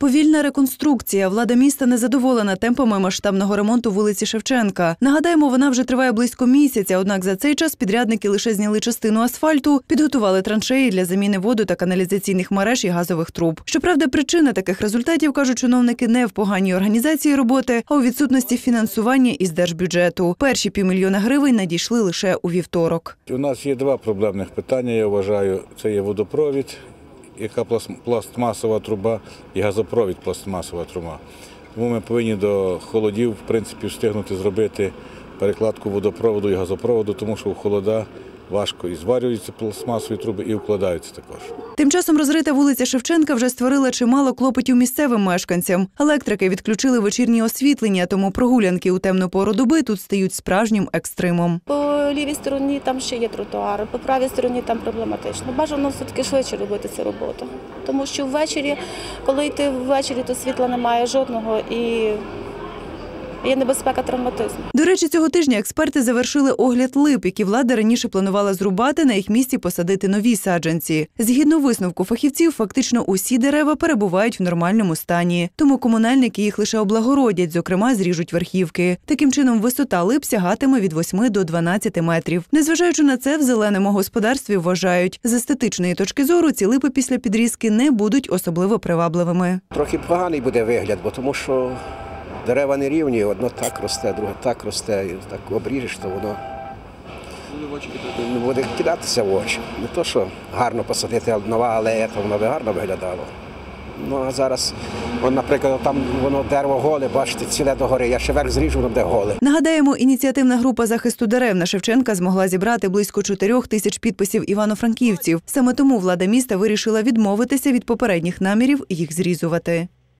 Повільна реконструкція. Влада міста не задоволена темпами масштабного ремонту вулиці Шевченка. Нагадаємо, вона вже триває близько місяця. Однак за цей час підрядники лише зняли частину асфальту, підготували траншеї для заміни воду та каналізаційних мереж і газових труб. Щоправда, причина таких результатів кажуть чиновники не в поганій організації роботи, а у відсутності фінансування із держбюджету. Перші півмільйона гривень надійшли лише у вівторок. У нас є два проблемних питання, я вважаю. Це є водопровід, яка пласт- пластмасова труба, і газопровід пластмасова труба. Тому ми повинні до холодів, в принципі, встигнути зробити перекладку водопроводу і газопроводу, тому що в холода важко і зварюються пластмасові труби, і вкладаються також. Тим часом розрита вулиця Шевченка вже створила чимало клопотів місцевим мешканцям. Електрики відключили вечірнє освітлення, тому прогулянки у темну пору доби тут стають справжнім екстримом. По лівій стороні там ще є тротуари, по правій стороні там проблематично. Бажано все-таки швидше робити цю роботу. Тому що ввечері, коли йти ввечері, то світла немає жодного і є небезпека травматизму. До речі, цього тижня експерти завершили огляд лип, які влада раніше планувала зрубати на їх місці посадити нові саджанці. Згідно висновку фахівців, фактично усі дерева перебувають в нормальному стані, тому комунальники їх лише облагородять, зокрема зріжуть верхівки. Таким чином, висота лип сягатиме від 8 до 12 метрів. Незважаючи на це, в зеленому господарстві вважають, з естетичної точки зору ці липи після підрізки не будуть особливо привабливими. Трохи поганий буде вигляд, бо тому що дерева не рівні, одно так росте, друге так росте, і так обріжеш, то воно буде кидатися в очі. Не то, що гарно посадити нова алея, то воно би гарно виглядало. Ну а зараз, от, наприклад, там воно дерево голе, бачите, ціле догори. Я ще верх зріжу, воно буде голе. Нагадаємо, ініціативна група захисту дерев на Шевченка змогла зібрати близько 4 тисяч підписів івано-франківців. Саме тому влада міста вирішила відмовитися від попередніх намірів їх зрізувати.